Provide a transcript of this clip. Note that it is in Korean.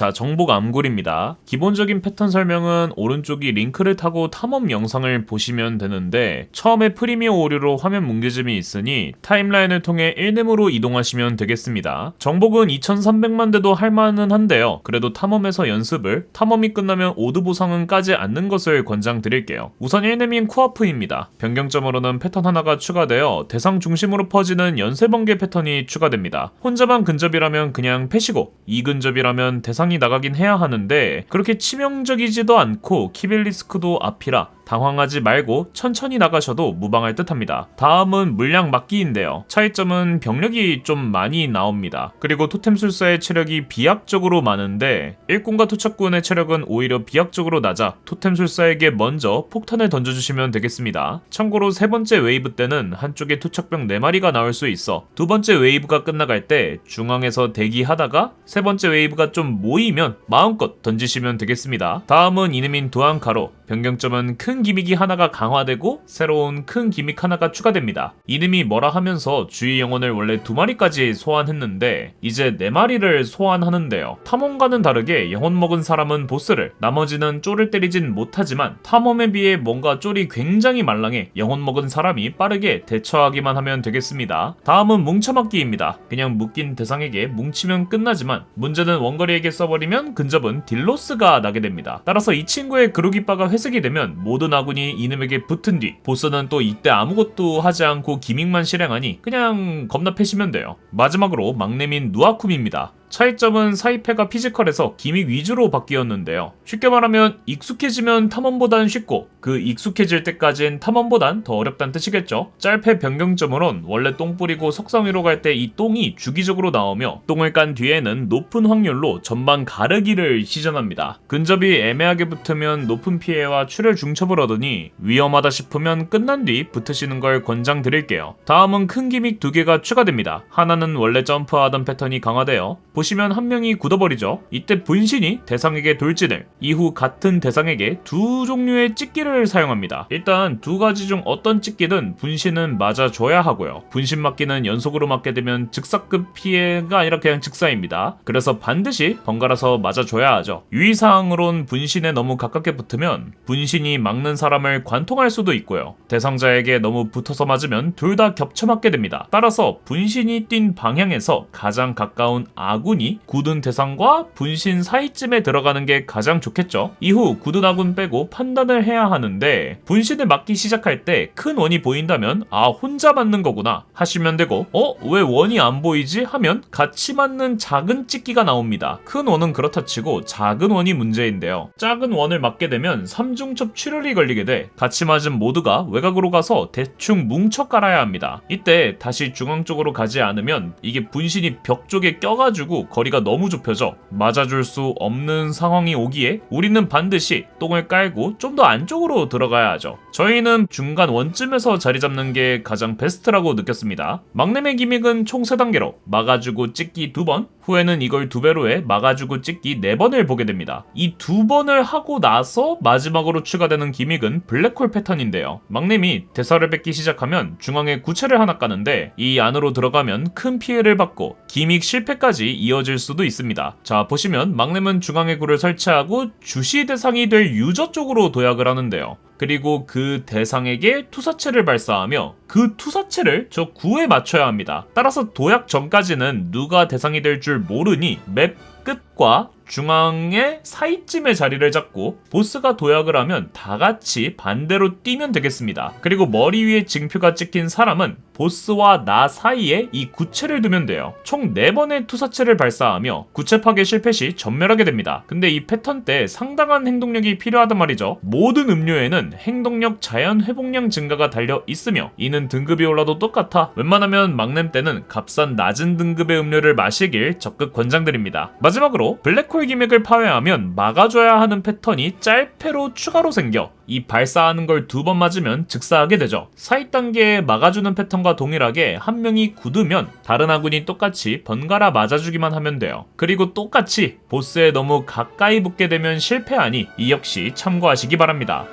자, 정복 암굴입니다. 기본적인 패턴 설명은 오른쪽이 링크를 타고 탐험 영상을 보시면 되는데 처음에 프리미어 오류로 화면 뭉개짐이 있으니 타임라인을 통해 1렘으로 이동하시면 되겠습니다. 정복은 2300만 대도 할만은 한데요. 그래도 탐험에서 연습을 탐험이 끝나면 오드 보상은 까지 않는 것을 권장드릴게요. 우선 1렘인 쿠아프입니다. 변경점으로는 패턴 하나가 추가되어 대상 중심으로 퍼지는 연쇄 번개 패턴이 추가됩니다. 혼자만 근접이라면 그냥 패시고 2근접이라면 대상 이 나가긴 해야 하는데 그렇게 치명적이지도 않고 키빌리스크도 앞이라 당황하지 말고 천천히 나가셔도 무방할 듯합니다. 다음은 물량 막기인데요. 차이점은 병력이 좀 많이 나옵니다. 그리고 토템 술사의 체력이 비약적으로 많은데 일꾼과 투척꾼의 체력은 오히려 비약적으로 낮아 토템 술사에게 먼저 폭탄을 던져주시면 되겠습니다. 참고로 세 번째 웨이브 때는 한쪽에 투척병 4마리가 나올 수 있어 두 번째 웨이브가 끝나갈 때 중앙에서 대기하다가 세 번째 웨이브가 좀 모이면 마음껏 던지시면 되겠습니다. 다음은 이름인 두안카로 변경점은 큰 기믹이 하나가 강화되고 새로운 큰 기믹 하나가 추가됩니다. 이름이 뭐라 하면서 주의 영혼을 원래 두 마리까지 소환했는데 이제 네 마리를 소환하는데요. 탐험과는 다르게 영혼 먹은 사람은 보스를 나머지는 쫄을 때리진 못하지만 탐험에 비해 뭔가 쫄이 굉장히 말랑해 영혼 먹은 사람이 빠르게 대처하기만 하면 되겠습니다. 다음은 뭉쳐맞기입니다. 그냥 묶인 대상에게 뭉치면 끝나지만 문제는 원거리에게 써버리면 근접은 딜로스가 나게 됩니다. 따라서 이 친구의 그루기바가 회 색이 되면 모든 아군이 이놈에게 붙은 뒤 보스는 또 이때 아무것도 하지 않고 기믹만 실행하니 그냥 겁나 패시면 돼요. 마지막으로 막내민 누아쿰입니다. 차이점은 사이패가 피지컬에서 기믹 위주로 바뀌었는데요. 쉽게 말하면 익숙해지면 탐험보단 쉽고 그 익숙해질 때까진 탐험보단 더 어렵다는 뜻이겠죠. 짤패 변경점으론 원래 똥 뿌리고 석상 위로 갈 때 이 똥이 주기적으로 나오며 똥을 깐 뒤에는 높은 확률로 전방 가르기를 시전합니다. 근접이 애매하게 붙으면 높은 피해와 출혈 중첩을 얻으니 위험하다 싶으면 끝난 뒤 붙으시는 걸 권장드릴게요. 다음은 큰 기믹 두 개가 추가됩니다. 하나는 원래 점프하던 패턴이 강화되어 보시면 한 명이 굳어버리죠. 이때 분신이 대상에게 돌진을 이후 같은 대상에게 두 종류의 찍기를 사용합니다. 일단 두 가지 중 어떤 찍기든 분신은 맞아줘야 하고요. 분신 맞기는 연속으로 맞게 되면 즉사급 피해가 아니라 그냥 즉사입니다. 그래서 반드시 번갈아서 맞아줘야 하죠. 유의사항으론 분신에 너무 가깝게 붙으면 분신이 막는 사람을 관통할 수도 있고요. 대상자에게 너무 붙어서 맞으면 둘 다 겹쳐 맞게 됩니다. 따라서 분신이 뛴 방향에서 가장 가까운 아 군이 굳은 대상과 분신 사이쯤에 들어가는 게 가장 좋겠죠. 이후 굳은 아군 빼고 판단을 해야 하는데 분신을 맞기 시작할 때 큰 원이 보인다면 아 혼자 맞는 거구나 하시면 되고 어 왜 원이 안 보이지 하면 같이 맞는 작은 찍기가 나옵니다. 큰 원은 그렇다 치고 작은 원이 문제인데요. 작은 원을 맞게 되면 삼중첩 출혈이 걸리게 돼 같이 맞은 모두가 외곽으로 가서 대충 뭉쳐 깔아야 합니다. 이때 다시 중앙 쪽으로 가지 않으면 이게 분신이 벽 쪽에 껴가지고 거리가 너무 좁혀져 맞아줄 수 없는 상황이 오기에 우리는 반드시 똥을 깔고 좀 더 안쪽으로 들어가야 하죠. 저희는 중간 원쯤에서 자리 잡는 게 가장 베스트라고 느꼈습니다. 막내의 기믹은 총 3단계로 막아주고 찍기 2번, 후에는 이걸 두 배로 해 막아주고 찍기 4번을 보게 됩니다. 이두 번을 하고 나서 마지막으로 추가되는 기믹은 블랙홀 패턴인데요. 막내미 대사를 뱉기 시작하면 중앙에 구체를 하나 까는데 이 안으로 들어가면 큰 피해를 받고 기믹 실패까지 이어 질 수도 있습니다. 자 보시면 막내는 중앙에 굴을 설치하고 주시 대상이 될 유저 쪽으로 도약을 하는데요. 그리고 그 대상에게 투사체를 발사하며 그 투사체를 저 구에 맞춰야 합니다. 따라서 도약 전까지는 누가 대상이 될 줄 모르니 맵 끝과 중앙의 사이쯤에 자리를 잡고 보스가 도약을 하면 다 같이 반대로 뛰면 되겠습니다. 그리고 머리 위에 징표가 찍힌 사람은 보스와 나 사이에 이 구체를 두면 돼요. 총 4번의 투사체를 발사하며 구체 파괴 실패 시 전멸하게 됩니다. 근데 이 패턴 때 상당한 행동력이 필요하단 말이죠. 모든 음료에는 행동력 자연 회복량 증가가 달려 있으며 이는 등급이 올라도 똑같아 웬만하면 막냄 때는 값싼 낮은 등급의 음료를 마시길 적극 권장드립니다. 마지막으로 블랙홀 기믹을 파괴하면 막아줘야 하는 패턴이 짤패로 추가로 생겨 이 발사하는 걸 두 번 맞으면 즉사하게 되죠. 사이 단계에 막아주는 패턴과 동일하게 한 명이 굳으면 다른 아군이 똑같이 번갈아 맞아주기만 하면 돼요. 그리고 똑같이 보스에 너무 가까이 붙게 되면 실패하니 이 역시 참고하시기 바랍니다.